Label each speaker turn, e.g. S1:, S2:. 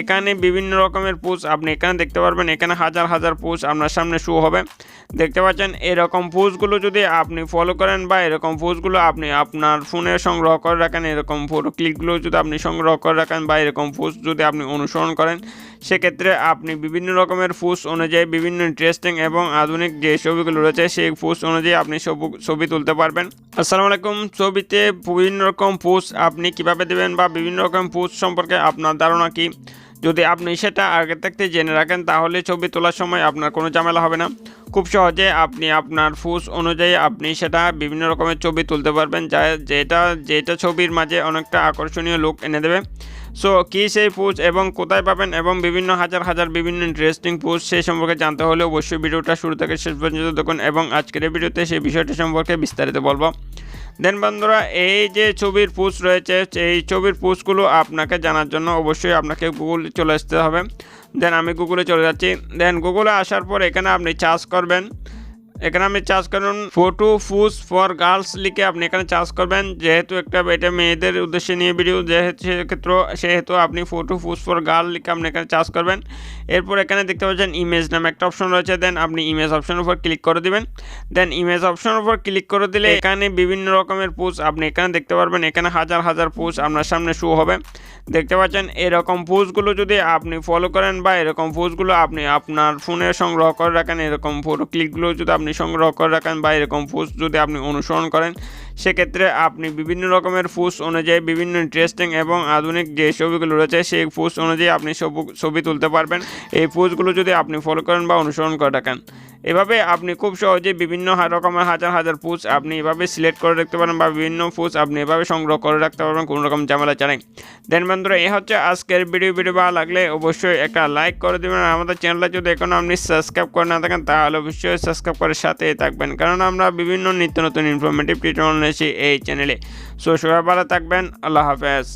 S1: এখানে বিভিন্ন রকমের পোস্ট আপনি এখানে দেখতে পারবেন, এখানে হাজার হাজার পোস্ট আপনার সামনে শো হবে। দেখতে পাচ্ছেন, এরকম পোস্টগুলো যদি আপনি ফলো করেন বা এরকম পোস্টগুলো আপনি আপনার ফোনে সংগ্রহ করে রাখেন, এরকম ফটো ক্লিকগুলো যদি আপনি সংগ্রহ করে রাখেন বা এরকম পোস্ট যদি আপনি অনুসরণ করেন, সেক্ষেত্রে আপনি বিভিন্ন রকমের পোস্ট অনুযায়ী বিভিন্ন ইন্টারেস্টিং এবং আধুনিক যে ছবিগুলো রয়েছে, সেই পোস্ট অনুযায়ী আপনি ছবি তুলতে পারবেন। আসসালামু আলাইকুম। ছবিতে বিভিন্ন রকম পোস্ট আপনি কীভাবে দেবেন বা বিভিন্ন রকম পোস্ট সম্পর্কে আপনার ধারণা কি? যদি আপনি সেটা আগে থাকতে জেনে রাখেন, তাহলে ছবি তোলার সময় আপনার কোনো ঝামেলা হবে না। খুব সহজে আপনি আপনার ফুস অনুযায়ী আপনি সেটা বিভিন্ন রকমের ছবি তুলতে পারবেন, যা যেটা যেটা ছবির মাঝে অনেকটা আকর্ষণীয় লুক এনে দেবে। সো কী সেই পোস্ট এবং কোথায় পাবেন এবং বিভিন্ন হাজার হাজার বিভিন্ন ইন্টারেস্টিং পোস্ট সেই সম্পর্কে জানতে হলে অবশ্যই ভিডিওটা শুরু থেকে শেষ পর্যন্ত দেখুন এবং আজকের ভিডিওতে সেই বিষয়টি সম্পর্কে বিস্তারিত বলব। দেন বন্ধুরা, এই যে ছবির পোস্ট রয়েছে, এই ছবির পোস্টগুলো আপনাকে জানার জন্য অবশ্যই আপনাকে গুগল চলে আসতে হবে। দেন আমি গুগলে চলে যাচ্ছি। দেন গুগলে আসার পর এখানে আপনি চার্জ করবেন। এখানে আপনি চার্জ করুন ফটো ফুস ফর গার্লস লিখে আপনি এখানে চার্জ করবেন। যেহেতু একটা এটা মেয়েদের উদ্দেশ্যে নিয়ে ভিডিও, যেহেতু সেক্ষেত্রে, সেহেতু আপনি ফটো ফুস ফর গার্ল লিখে আপনি এখানে চার্জ করবেন। এরপর এখানে দেখতে পাচ্ছেন ইমেজ নামে একটা অপশন রয়েছে। দেন আপনি ইমেজ অপশনের উপর ক্লিক করে দিবেন। দেন ইমেজ অপশনের উপর ক্লিক করে দিলে এখানে বিভিন্ন রকমের পোস্ট আপনি এখানে দেখতে পারবেন। এখানে হাজার হাজার পোস্ট আপনার সামনে শো হবে। দেখতে পাচ্ছেন, এরকম পোস্টগুলো যদি আপনি ফলো করেন বা এরকম পোস্টগুলো আপনি আপনার ফোনে সংগ্রহ করে রাখেন, এরকম ফটো ক্লিকগুলো যদি আপনি সংগ্রহ করে রাখেন বা এরকম পোস্ট যদি আপনি অনুসরণ করেন, সেক্ষেত্রে আপনি বিভিন্ন রকমের পোস্ট অনুযায়ী বিভিন্ন ইন্টারেস্টিং এবং আধুনিক যে ছবিগুলো রয়েছে, সেই পোস্ট অনুযায়ী আপনি ছবি তুলতে পারবেন। এই পোস্টগুলো যদি আপনি ফলো করেন বা অনুসরণ করে রাখেন। এভাবে আপনি খুব সহজে বিভিন্ন রকমের হাজার হাজার পোস্ট আপনি এভাবে সিলেক্ট করে রাখতে পারেন বা বিভিন্ন পোস্ট আপনি এভাবে সংগ্রহ করে রাখতে পারবেন কোনো রকম ঝামেলা ছাড়াই। দেন বন্ধুরা, এ হচ্ছে আজকের ভিডিও। ভিডিও ভালো লাগলে অবশ্যই একটা লাইক করে দেবেন। আমাদের চ্যানেলটা যদি এখনও আপনি সাবস্ক্রাইব করে না থাকেন, তাহলে অবশ্যই সাবস্ক্রাইব করে সাথে থাকবেন। কারণ আমরা বিভিন্ন নিত্য নতুন ইনফরমেটিভ টিউটোরিয়াল নিয়েছি এই চ্যানেলে সো সবাই ভালো থাকবেন। আল্লাহ হাফেজ।